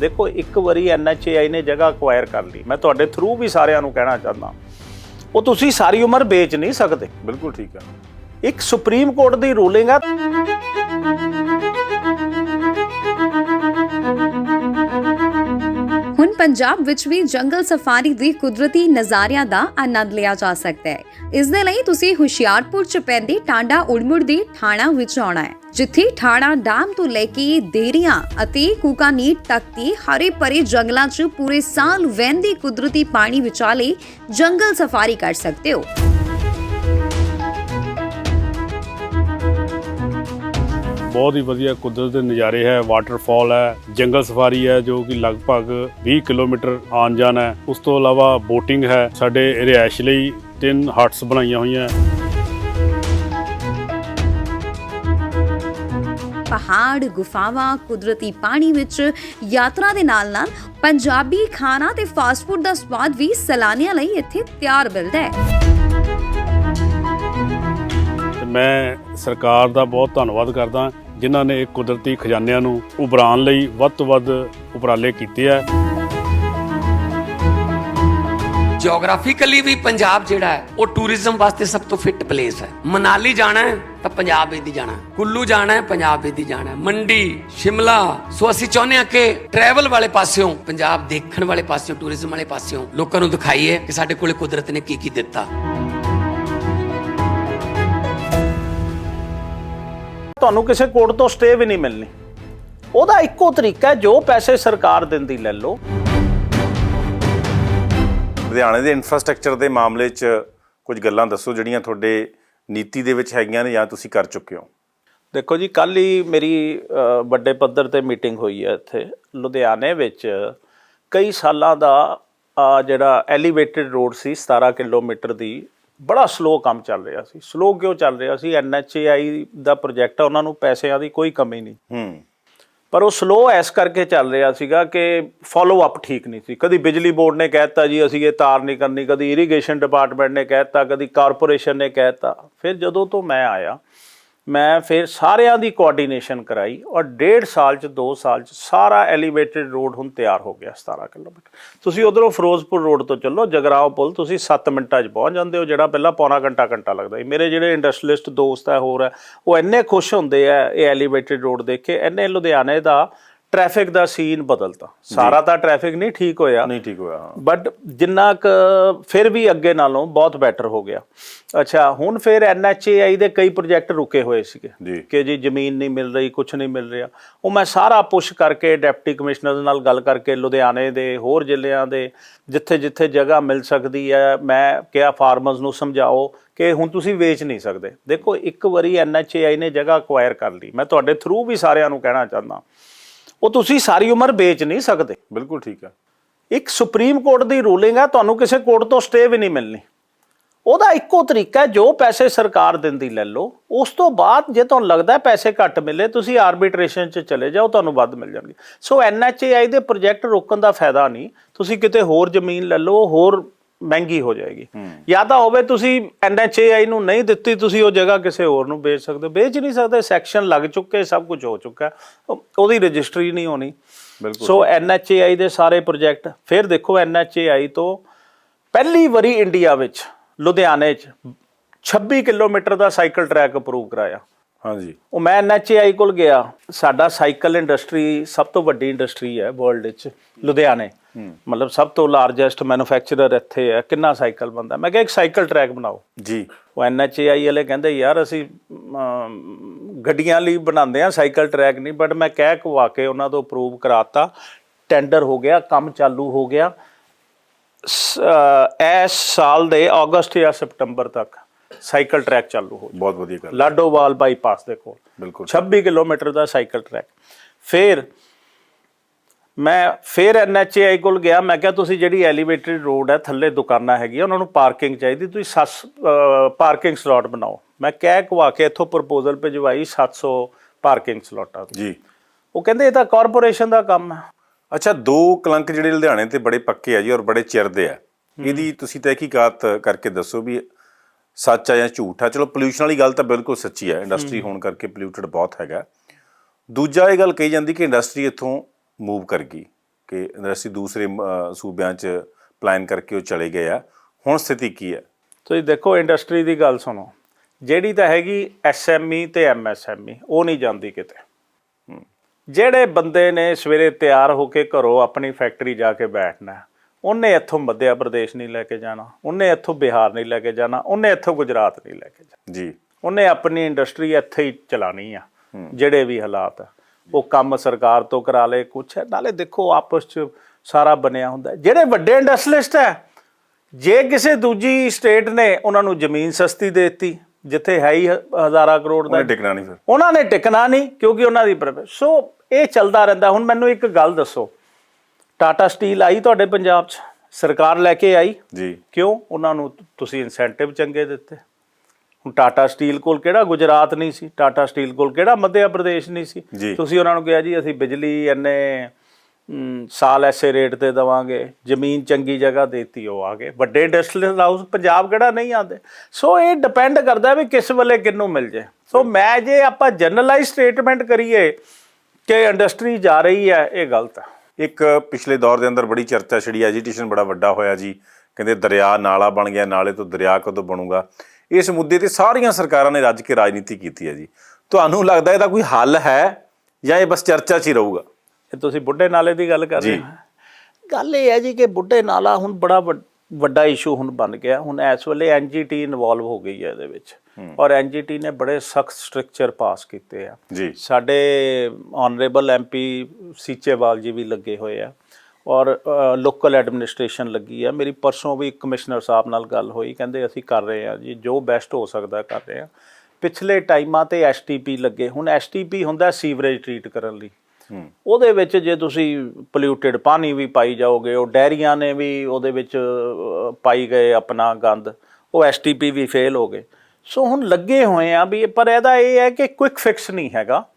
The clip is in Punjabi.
ਦੇਖੋ ਇੱਕ ਵਾਰੀ ਐਨਐਚਏਆਈ ਨੇ ਜਗ੍ਹਾ ਅਕਵਾਇਰ ਕਰ ਲਈ। ਮੈਂ ਤੁਹਾਡੇ ਥਰੂ ਵੀ ਸਾਰਿਆਂ ਨੂੰ ਕਹਿਣਾ ਚਾਹੁੰਦਾ। ਉਹ ਤੁਸੀਂ ਸਾਰੀ ਉਮਰ ਵੇਚ ਨਹੀਂ ਸਕਦੇ। ਬਿਲਕੁਲ ਠੀਕ ਹੈ। ਇੱਕ ਸੁਪਰੀਮ ਕੋਰਟ ਦੀ ਰੂਲਿੰਗ ਆ। ਪੰਜਾਬ ਵਿੱਚ ਵੀ ਜੰਗਲ ਸਫਾਰੀ ਦੀ ਕੁਦਰਤੀ ਨਜ਼ਾਰਿਆਂ ਦਾ ਆਨੰਦ ਲਿਆ ਜਾ ਸਕਦਾ ਹੈ। ਇਸ ਦੇ ਲਈ ਤੁਸੀਂ ਹੁਸ਼ਿਆਰਪੁਰ ਚ ਪੈਂਦੀ ਟਾਂਡਾ ਉੜਮੁੜ ਦੀ ਥਾਣਾ ਵਿੱਚ ਆਉਣਾ ਹੈ। ਜਿੱਥੇ ਥਾਣਾ ਡਾਮ ਤੋਂ ਲੈ ਕੇ ਦੇਰੀਆਂ ਅਤੇ ਕੂਕਾਨੀਟ ਤੱਕ ਦੀ ਹਰੇ ਭਰੇ ਜੰਗਲਾਂ 'ਚ ਪੂਰੇ ਸਾਲ ਵਹਿੰਦੇ ਕੁਦਰਤੀ ਪਾਣੀ ਵਿਚਾਲੇ ਜੰਗਲ ਸਫਾਰੀ ਕਰ ਸਕਦੇ ਹੋ। ਬਹੁਤ ਹੀ ਵਧੀਆ ਕੁਦਰਤ ਦੇ ਨਜ਼ਾਰੇ ਹੈ ਵਾਟਰਫਾਲ ਹੈ ਜੰਗਲ ਸਫਾਰੀ ਹੈ ਜੋ ਕਿ ਲਗਭਗ 20 ਕਿਲੋਮੀਟਰ ਆਉਣ ਜਾਣ ਹੈ। ਉਸ ਤੋਂ ਇਲਾਵਾ ਬੋਟਿੰਗ ਹੈ ਸਾਡੇ ਰਿਹਾਇਸ਼ ਲਈ ਤਿੰਨ ਹਟਸ ਬਣਾਈਆਂ ਹੋਈਆਂ। ਪਹਾੜ ਗੁਫਾਵਾਂ ਕੁਦਰਤੀ ਪਾਣੀ ਵਿੱਚ ਯਾਤਰਾ ਦੇ ਨਾਲ-ਨਾਲ ਪੰਜਾਬੀ ਖਾਣਾ ਤੇ ਫਾਸਟ ਫੂਡ ਦਾ ਸਵਾਦ ਵੀ ਸੈਲਾਨੀਆਂ ਲਈ ਇੱਥੇ ਤਿਆਰ ਮਿਲਦਾ ਹੈ। ਮੈਂ ਸਰਕਾਰ ਦਾ ਬਹੁਤ ਧੰਨਵਾਦ ਕਰਦਾ। ਜਿਨ੍ਹਾਂ ਨੇ ਕੁਦਰਤੀ ਖਜ਼ਾਨਿਆਂ ਨੂੰ ਉਭਰਾਉਣ ਲਈ ਵੱਧ ਤੋਂ ਵੱਧ ਉਪਰਾਲੇ ਕੀਤੇ ਆ। ਜੀਓਗ੍ਰਾਫਿਕਲੀ ਵੀ ਪੰਜਾਬ ਜਿਹੜਾ ਹੈ, ਉਹ ਟੂਰਿਜ਼ਮ ਵਾਸਤੇ ਸਭ ਤੋਂ ਫਿੱਟ ਪਲੇਸ ਹੈ। ਮਨਾਲੀ ਜਾਣਾ ਹੈ, ਤਾਂ ਪੰਜਾਬ ਵਿੱਚ ਦੀ ਜਾਣਾ। ਕੁੱਲੂ ਜਾਣਾ ਹੈ, ਪੰਜਾਬ ਵਿੱਚ ਦੀ ਜਾਣਾ ਮੰਡੀ, ਸ਼ਿਮਲਾ, ਸੋ ਅਸੀਂ ਚਾਹੁੰਦੇ ਹਾਂ ਕਿ ਟਰੈਵਲ ਵਾਲੇ ਪਾਸਿਓਂ, ਪੰਜਾਬ ਦੇਖਣ ਵਾਲੇ ਪਾਸਿਓਂ ਟੂਰਿਜ਼ਮ ਵਾਲੇ ਪਾਸਿਓਂ ਲੋਕਾਂ ਨੂੰ ਦਿਖਾਈਏ ਕਿ ਸਾਡੇ ਕੋਲੇ ਕੁਦਰਤ ਨੇ ਕੀ ਕੀ ਦਿੱਤਾ। ਤੁਹਾਨੂੰ ਕਿਸੇ ਕੋਰਟ ਤੋਂ ਸਟੇ ਵੀ ਨਹੀਂ ਮਿਲਣੀ। ਉਹਦਾ ਇੱਕੋ ਤਰੀਕਾ ਹੈ ਜੋ ਪੈਸੇ ਸਰਕਾਰ ਦਿੰਦੀ ਲੈ ਲਓ। ਲੁਧਿਆਣੇ ਦੇ ਇਨਫਰਾਸਟ੍ਰਕਚਰ ਦੇ ਮਾਮਲੇ 'ਚ ਕੁਝ ਗੱਲਾਂ ਦੱਸੋ ਜਿਹੜੀਆਂ ਤੁਹਾਡੇ ਨੀਤੀ ਦੇ ਵਿੱਚ ਹੈਗੀਆਂ ਨੇ ਜਾਂ ਤੁਸੀਂ ਕਰ ਚੁੱਕੇ ਹੋ? ਦੇਖੋ ਜੀ ਕੱਲ ਹੀ ਮੇਰੀ ਵੱਡੇ ਪੱਧਰ ਤੇ ਮੀਟਿੰਗ ਹੋਈ ਹੈ ਇੱਥੇ। ਲੁਧਿਆਣੇ ਵਿੱਚ ਕਈ ਸਾਲਾਂ ਦਾ ਜਿਹੜਾ ਐਲੀਵੇਟਡ ਰੋਡ ਸੀ 17 ਕਿਲੋਮੀਟਰ ਦੀ ਬੜਾ ਸਲੋ ਕੰਮ ਚੱਲ ਰਿਹਾ ਸੀ। ਸਲੋ ਕਿਉਂ ਚੱਲ ਰਿਹਾ ਸੀ? ਐਨਐਚਏਆਈ ਦਾ ਪ੍ਰੋਜੈਕਟ ਆ ਉਹਨਾਂ ਨੂੰ ਪੈਸਿਆਂ ਦੀ ਕੋਈ ਕਮੀ ਨਹੀਂ। ਹੂੰ। ਪਰ ਉਹ ਸਲੋ ਐਸ ਕਰਕੇ ਚੱਲ ਰਿਹਾ ਸੀਗਾ ਕਿ ਫਾਲੋ ਅਪ ਠੀਕ ਨਹੀਂ ਸੀ। ਕਦੀ ਬਿਜਲੀ ਬੋਰਡ ਨੇ ਕਹਿਤਾ ਜੀ ਅਸੀਂ ਇਹ ਤਾਰ ਨਹੀਂ ਕਰਨੀ ਕਦੀ ਇਰੀਗੇਸ਼ਨ ਡਿਪਾਰਟਮੈਂਟ ਨੇ ਕਹਿਤਾ ਕਦੀ ਕਾਰਪੋਰੇਸ਼ਨ ਨੇ ਕਹਿਤਾ ਫਿਰ ਜਦੋਂ ਤੋਂ ਮੈਂ ਆਇਆ ਮੈਂ ਫਿਰ ਸਾਰਿਆਂ ਦੀ ਕੋਆਰਡੀਨੇਸ਼ਨ ਕਰਾਈ ਔਰ ਡੇਢ ਸਾਲ ਚ 2 ਸਾਲ ਚ ਸਾਰਾ ਐਲੀਵੇਟਡ ਰੋਡ ਹੁਣ ਤਿਆਰ ਹੋ ਗਿਆ 17 ਕਿਲੋਮੀਟਰ। ਤੁਸੀਂ ਉਧਰੋਂ ਫਿਰੋਜ਼ਪੁਰ ਰੋਡ ਤੋਂ ਚੱਲੋ, ਜਗਰਾਓ ਪੁਲ, ਤੁਸੀਂ 7 ਮਿੰਟਾਂ 'ਚ ਪਹੁੰਚ ਜਾਂਦੇ ਹੋ, ਜਿਹੜਾ ਪਹਿਲਾਂ ਪੌਣਾ ਘੰਟਾ ਘੰਟਾ ਲੱਗਦਾ ਸੀ। ਮੇਰੇ ਜਿਹੜੇ ਇੰਡਸਟਰੀਲਿਸਟ ਦੋਸਤ ਹੈ, ਹੋਰ ਹੈ, ਉਹ ਇੰਨੇ ਖੁਸ਼ ਹੁੰਦੇ ਆ ਇਹ ਐਲੀਵੇਟਡ ਰੋਡ ਦੇਖ ਕੇ, ਇੰਨੇ ਲੁਧਿਆਣੇ ਦਾ ਟ੍ਰੈਫਿਕ ਦਾ ਸੀਨ ਬਦਲਤਾ। ਸਾਰਾ ਤਾਂ ਟ੍ਰੈਫਿਕ ਨਹੀਂ ਠੀਕ ਹੋਇਆ। ਨਹੀਂ ਠੀਕ ਹੋਇਆ ਹਾਂ। ਬਟ ਜਿੰਨਾ ਕ ਫਿਰ ਵੀ ਅੱਗੇ ਨਾਲੋਂ ਬਹੁਤ ਬੈਟਰ ਹੋ ਗਿਆ। ਅੱਛਾ ਹੁਣ ਫਿਰ ਐਨਐਚਏਆਈ ਦੇ ਕਈ ਪ੍ਰੋਜੈਕਟ ਰੁਕੇ ਹੋਏ ਸੀਗੇ। ਕਿ ਜੀ ਜ਼ਮੀਨ ਨਹੀਂ ਮਿਲ ਰਹੀ ਕੁਝ ਨਹੀਂ ਮਿਲ ਰਿਹਾ। ਉਹ ਮੈਂ ਸਾਰਾ ਪੁਸ਼ ਕਰਕੇ ਡਿਪਟੀ ਕਮਿਸ਼ਨਰ ਨਾਲ ਗੱਲ ਕਰਕੇ ਲੁਧਿਆਣੇ ਦੇ ਹੋਰ ਜ਼ਿਲ੍ਹਿਆਂ ਦੇ ਜਿੱਥੇ ਜਿੱਥੇ ਜਗ੍ਹਾ ਮਿਲ ਸਕਦੀ ਹੈ ਮੈਂ ਕਿਹਾ ਫਾਰਮਰਸ ਨੂੰ ਸਮਝਾਓ ਕਿ ਹੁਣ ਤੁਸੀਂ ਵੇਚ ਨਹੀਂ ਸਕਦੇ। ਦੇਖੋ ਇੱਕ ਵਾਰੀ ਐਨਐਚਏਆਈ ਨੇ ਜਗ੍ਹਾ ਅਕਵਾਇਰ ਕਰ ਲਈ। ਮੈਂ ਤੁਹਾਡੇ ਥਰੂ ਵੀ ਸਾਰਿਆਂ ਨੂੰ ਕਹਿਣਾ ਚਾਹੁੰਦਾ। ਉਹ ਤੁਸੀਂ ਸਾਰੀ ਉਮਰ ਵੇਚ ਨਹੀਂ ਸਕਦੇ। ਬਿਲਕੁਲ ਠੀਕ ਹੈ ਇੱਕ ਸੁਪਰੀਮ ਕੋਰਟ ਦੀ ਰੂਲਿੰਗ ਹੈ ਤੁਹਾਨੂੰ ਕਿਸੇ ਕੋਰਟ ਤੋਂ ਸਟੇ ਵੀ ਨਹੀਂ ਮਿਲਣੀ। ਉਹਦਾ ਇੱਕੋ ਤਰੀਕਾ ਹੈ ਜੋ ਪੈਸੇ ਸਰਕਾਰ ਦਿੰਦੀ ਲੈ ਲਓ। ਉਸ ਤੋਂ ਬਾਅਦ ਜੇ ਤੁਹਾਨੂੰ ਲੱਗਦਾ ਪੈਸੇ ਘੱਟ ਮਿਲੇ ਤੁਸੀਂ ਆਰਬਿਟ੍ਰੇਸ਼ਨ 'ਚ ਚਲੇ ਜਾਓ ਤੁਹਾਨੂੰ ਵੱਧ ਮਿਲ ਜਾਣਗੇ। ਸੋ ਐਨਐਚਏਆਈ ਦੇ ਪ੍ਰੋਜੈਕਟ ਰੋਕਣ ਦਾ ਫਾਇਦਾ ਨਹੀਂ। ਤੁਸੀਂ ਕਿਤੇ ਹੋਰ ਜ਼ਮੀਨ ਲੈ ਲਓ ਹੋਰ ਮਹਿੰਗੀ ਹੋ ਜਾਏਗੀ। ਜਾਂ ਤਾਂ ਹੋਵੇ ਤੁਸੀਂ ਐਨਐਚਏਆਈ ਨੂੰ ਨਹੀਂ ਦਿੱਤੀ ਤੁਸੀਂ ਉਹ ਜਗ੍ਹਾ ਕਿਸੇ ਹੋਰ ਨੂੰ ਵੇਚ ਸਕਦੇ ਹੋ। ਵੇਚ ਨਹੀਂ ਸਕਦੇ ਸੈਕਸ਼ਨ ਲੱਗ ਚੁੱਕੇ ਸਭ ਕੁਝ ਹੋ ਚੁੱਕਾ। ਉਹਦੀ ਰਜਿਸਟਰੀ ਨਹੀਂ ਹੋਣੀ। ਬਿਲਕੁਲ ਸੋ ਐਨਐਚਏਆਈ ਦੇ ਸਾਰੇ ਪ੍ਰੋਜੈਕਟ ਫਿਰ ਦੇਖੋ ਐਨਐਚਏਆਈ ਤੋਂ ਪਹਿਲੀ ਵਾਰੀ ਇੰਡੀਆ ਵਿੱਚ ਲੁਧਿਆਣੇ 'ਚ 26 ਕਿਲੋਮੀਟਰ ਦਾ ਸਾਈਕਲ ਟਰੈਕ ਅਪਰੂਵ ਕਰਾਇਆ। ਹਾਂਜੀ। ਉਹ ਮੈਂ ਐਨਐਚਏਆਈ ਕੋਲ ਗਿਆ। ਸਾਡਾ ਸਾਈਕਲ ਇੰਡਸਟਰੀ ਸਭ ਤੋਂ ਵੱਡੀ ਇੰਡਸਟਰੀ ਹੈ ਵਰਲਡ ਵਿੱਚ ਲੁਧਿਆਣੇ। ਮਤਲਬ ਸਭ ਤੋਂ ਲਾਰਜੈਸਟ ਮੈਨੂਫੈਕਚਰਰ ਇੱਥੇ ਹੈ। ਕਿੰਨਾ ਸਾਈਕਲ ਬੰਦਾ ਮੈਂ ਕਿਹਾ ਇੱਕ ਸਾਈਕਲ ਟਰੈਕ ਬਣਾਓ। ਜੀ। ਉਹ ਐਨਐਚਏਆਈ ਵਾਲੇ ਕਹਿੰਦੇ ਯਾਰ ਅਸੀਂ ਗੱਡੀਆਂ ਲਈ ਬਣਾਉਂਦੇ ਆ ਸਾਈਕਲ ਟਰੈਕ ਨਹੀਂ ਬਟ ਮੈਂ ਕਹਿ ਕਵਾ ਕੇ ਉਹਨਾਂ ਤੋਂ ਅਪਰੂਵ ਕਰਾਤਾ। ਟੈਂਡਰ ਹੋ ਗਿਆ ਕੰਮ ਚਾਲੂ ਹੋ ਗਿਆ। ਇਸ ਸਾਲ ਦੇ ਅਗਸਤ ਜਾਂ ਸਤੰਬਰ ਤੱਕ। ਸਾਈਕਲ ਟਰੈਕ ਚਾਲੂ ਹੋ ਬਹੁਤ ਵਧੀਆ ਗੱਲ ਲਾਡੋਵਾਲ ਬਾਈਪਾਸ ਦੇ ਕੋਲ। ਬਿਲਕੁਲ। 26 ਕਿਲੋਮੀਟਰ ਦਾ ਸਾਈਕਲ ਟਰੈਕ। ਫਿਰ ਮੈਂ ਫਿਰ ਐਨਐਚਏਆਈ ਕੋਲ ਗਿਆ। ਮੈਂ ਕਿਹਾ ਤੁਸੀਂ ਜਿਹੜੀ ਐਲੀਵੇਟਡ ਰੋਡ ਹੈ ਥੱਲੇ ਦੁਕਾਨਾਂ ਹੈਗੀਆਂ ਉਹਨਾਂ ਨੂੰ ਪਾਰਕਿੰਗ ਚਾਹੀਦੀ। ਤੁਸੀਂ ਸੱਸ ਪਾਰਕਿੰਗ ਸਲੋਟ ਬਣਾਓ। ਮੈਂ ਕਹਿ ਕਵਾ ਕੇ ਇੱਥੋਂ ਪ੍ਰਪੋਜ਼ਲ ਭਿਜਵਾਈ 700 ਪਾਰਕਿੰਗ ਸਲੋਟਾਂ ਦੀ ਜੀ। ਉਹ ਕਹਿੰਦੇ ਇਹ ਤਾਂ ਕਾਰਪੋਰੇਸ਼ਨ ਦਾ ਕੰਮ ਹੈ। ਅੱਛਾ ਦੋ ਕਲੰਕ ਜਿਹੜੇ ਲੁਧਿਆਣੇ ਤੇ ਬੜੇ ਪੱਕੇ ਆ ਜੀ ਔਰ ਬੜੇ ਚਿਰ ਦੇ ਆ। ਇਹਦੀ ਤੁਸੀਂ ਤਹਿਕੀਕਾਤ ਕਰਕੇ ਦੱਸੋ ਵੀ ਸੱਚ ਆ ਜਾਂ ਝੂਠ ਆ? ਚਲੋ ਪੋਲੂਸ਼ਨ ਵਾਲੀ ਗੱਲ ਤਾਂ ਬਿਲਕੁਲ ਸੱਚੀ ਹੈ। ਇੰਡਸਟਰੀ ਹੋਣ ਕਰਕੇ ਪੋਲੂਟਡ ਬਹੁਤ ਹੈਗਾ। ਦੂਜਾ ਇਹ ਗੱਲ ਕਹੀ ਜਾਂਦੀ ਕਿ ਇੰਡਸਟਰੀ ਇੱਥੋਂ ਮੂਵ ਕਰ ਗਈ ਕਿ ਇੰਡਸਟਰੀ ਦੂਸਰੇ ਸੂਬਿਆਂ 'ਚ ਪਲਾਨ ਕਰਕੇ ਉਹ ਚਲੇ ਗਏ ਆ। ਹੁਣ ਸਥਿਤੀ ਕੀ ਹੈ ਤੁਸੀਂ ਦੇਖੋ ਇੰਡਸਟਰੀ ਦੀ ਗੱਲ ਸੁਣੋ। ਜਿਹੜੀ ਤਾਂ ਹੈਗੀ ਐਸਐਮਈ ਤੇ ਐਮਐਸਐਮਈ ਉਹ ਨਹੀਂ ਜਾਂਦੀ ਕਿਤੇ। ਜਿਹੜੇ ਬੰਦੇ ਨੇ ਸਵੇਰੇ ਤਿਆਰ ਹੋ ਕੇ ਘਰੋਂ ਆਪਣੀ ਫੈਕਟਰੀ ਜਾ ਕੇ ਬੈਠਣਾ ਉਹਨੇ ਇੱਥੋਂ ਮੱਧ ਪ੍ਰਦੇਸ਼ ਨਹੀਂ ਲੈ ਕੇ ਜਾਣਾ ਉਹਨੇ ਇੱਥੋਂ ਬਿਹਾਰ ਨਹੀਂ ਲੈ ਕੇ ਜਾਣਾ ਉਹਨੇ ਇੱਥੋਂ ਗੁਜਰਾਤ ਨਹੀਂ ਲੈ ਕੇ ਜਾਣਾ। ਜੀ। ਉਹਨੇ ਆਪਣੀ ਇੰਡਸਟਰੀ ਇੱਥੇ ਹੀ ਚਲਾਣੀ ਆ ਜਿਹੜੇ ਵੀ ਹਾਲਾਤ ਆ। ਉਹ ਕੰਮ ਸਰਕਾਰ ਤੋਂ ਕਰਾ ਲੇ ਕੁਛ ਹੈ। ਨਾਲੇ ਦੇਖੋ ਆਪਸ ਚ ਸਾਰਾ ਬਣਿਆ ਹੁੰਦਾ। ਜਿਹੜੇ ਵੱਡੇ ਇੰਡਸਟਰੀਲਿਸਟ ਹੈ ਜੇ ਕਿਸੇ ਦੂਜੀ ਸਟੇਟ ਨੇ ਉਹਨਾਂ ਨੂੰ ਜ਼ਮੀਨ ਸਸਤੀ ਦੇ ਦਿੱਤੀ ਜਿੱਥੇ ਹੈ ਹੀ ਹਜ਼ਾਰਾਂ ਕਰੋੜ ਦਾ ਉਹਨੇ ਟਿਕਣਾ ਨਹੀਂ ਫਿਰ। ਉਹਨਾਂ ਨੇ ਟਿਕਣਾ ਨਹੀਂ ਕਿਉਂਕਿ ਉਹਨਾਂ ਦੀ ਸੋ ਇਹ ਚੱਲਦਾ ਰਹਿੰਦਾ। ਹੁਣ ਮੈਨੂੰ ਇੱਕ ਗੱਲ ਦੱਸੋ ਟਾਟਾ ਸਟੀਲ ਆਈ ਤੁਹਾਡੇ ਪੰਜਾਬ 'ਚ? ਸਰਕਾਰ ਲੈ ਕੇ ਆਈ? ਜੀ। ਕਿਉਂ? ਉਹਨਾਂ ਨੂੰ ਤੁਸੀਂ ਇਨਸੈਂਟਿਵ ਚੰਗੇ ਦਿੱਤੇ। ਹੁਣ ਟਾਟਾ ਸਟੀਲ ਕੋਲ ਕਿਹੜਾ ਗੁਜਰਾਤ ਨਹੀਂ ਸੀ? ਟਾਟਾ ਸਟੀਲ ਕੋਲ ਕਿਹੜਾ ਮੱਧ ਪ੍ਰਦੇਸ਼ ਨਹੀਂ ਸੀ। ਤੁਸੀਂ ਉਹਨਾਂ ਨੂੰ ਕਿਹਾ ਜੀ ਅਸੀਂ ਬਿਜਲੀ ਇੰਨੇ ਮ, ਸਾਲ ਐਸੇ ਰੇਟ ਤੇ ਦਵਾਂਗੇ ਜ਼ਮੀਨ ਚੰਗੀ ਜਗ੍ਹਾ ਦੇਤੀ ਉਹ ਆ ਗਏ। ਵੱਡੇ ਇੰਡਸਟਰੀਅਲ ਹਾਊਸ ਪੰਜਾਬ ਕਿਹੜਾ ਨਹੀਂ ਆਉਂਦੇ? ਸੋ ਇਹ ਡਿਪੈਂਡ ਕਰਦਾ ਵੀ ਕਿਸ ਵੇਲੇ ਕਿਹਨੂੰ ਮਿਲ ਜੇ। ਸੋ ਮੈਂ ਜੇ ਆਪਾਂ ਜਨਰਲਾਈਜ਼ ਸਟੇਟਮੈਂਟ ਕਰੀਏ ਕਿ ਇੰਡਸਟਰੀ ਜਾ ਰਹੀ ਹੈ ਇਹ ਗਲਤ ਹੈ। ਇੱਕ ਪਿਛਲੇ ਦੌਰ ਦੇ ਅੰਦਰ ਬੜੀ ਚਰਚਾ ਛਿੜੀ ਐਜੀਟੇਸ਼ਨ ਬੜਾ ਵੱਡਾ ਹੋਇਆ ਜੀ। ਕਹਿੰਦੇ ਦਰਿਆ ਨਾਲਾ ਬਣ ਗਿਆ ਨਾਲੇ ਤੋਂ ਦਰਿਆ ਕਦੋਂ ਬਣੂਗਾ? ਇਸ ਮੁੱਦੇ ਤੇ ਸਾਰੀਆਂ ਸਰਕਾਰਾਂ ਨੇ ਰੱਜ ਕੇ ਰਾਜਨੀਤੀ ਕੀਤੀ ਹੈ ਜੀ। ਤੁਹਾਨੂੰ ਲੱਗਦਾ ਇਹਦਾ ਕੋਈ ਹੱਲ ਹੈ ਜਾਂ ਇਹ ਬਸ ਚਰਚਾ 'ਚ ਹੀ ਰਹੂਗਾ? ਇਹ ਤੁਸੀਂ ਬੁੱਢੇ ਨਾਲੇ ਦੀ ਗੱਲ ਕਰ ਰਹੇ। ਹੋ? ਗੱਲ ਇਹ ਹੈ ਜੀ ਕਿ ਬੁੱਢੇ ਨਾਲਾ ਹੁਣ ਬੜਾ ਵੱਡਾ ਇਸ਼ੂ ਹੁਣ ਬਣ ਗਿਆ। ਹੁਣ ਇਸ ਵੇਲੇ ਐਨਜੀਟੀ ਇਨਵੋਲਵ ਹੋ ਗਈ ਹੈ ਇਹਦੇ ਵਿੱਚ। ਔਰ ਐਨਜੀਟੀ ਨੇ ਬੜੇ ਸਖਤ ਸਟ੍ਰਕਚਰ ਪਾਸ ਕੀਤੇ ਆ। ਜੀ। ਸਾਡੇ ਆਨਰੇਬਲ ਐਮਪੀ ਸੀਚੇਵਾਲ ਜੀ ਵੀ ਲੱਗੇ ਹੋਏ ਆ ਔਰ ਲੋਕਲ ਐਡਮਿਨਿਸਟ੍ਰੇਸ਼ਨ ਲੱਗੀ ਆ। ਮੇਰੀ ਪਰਸੋਂ ਵੀ ਕਮਿਸ਼ਨਰ ਸਾਹਿਬ ਨਾਲ ਗੱਲ ਹੋਈ ਕਹਿੰਦੇ ਅਸੀਂ ਕਰ ਰਹੇ ਆ ਜੀ ਜੋ ਬੈਸਟ ਹੋ ਸਕਦਾ ਕਰ ਰਹੇ ਆ। ਪਿਛਲੇ ਟਾਈਮਾਂ ਤੇ ਐਸਟੀਪੀ ਲੱਗੇ ਹੁਣ ਐਸਟੀਪੀ ਹੁੰਦਾ ਸੀਵਰੇਜ ਟ੍ਰੀਟ ਕਰਨ ਲਈ। ਉਹਦੇ ਵਿੱਚ ਜੇ ਤੁਸੀਂ ਪੋਲਿਊਟਡ ਪਾਣੀ ਵੀ ਪਾਈ ਜਾਓਗੇ ਉਹ ਡੈਰੀਆਂ ਨੇ ਵੀ ਉਹਦੇ ਵਿੱਚ ਪਾਈ ਗਏ ਆਪਣਾ ਗੰਦ ਉਹ ਐਸਟੀਪੀ ਵੀ ਫੇਲ ਹੋ ਗਏ। ਸੋ ਹੁਣ ਲੱਗੇ ਹੋਏ ਆ ਵੀ ਪਰ ਇਹਦਾ ਇਹ ਹੈ ਕਿ ਕੁਇਕ ਫਿਕਸ ਨਹੀਂ ਹੈਗਾ।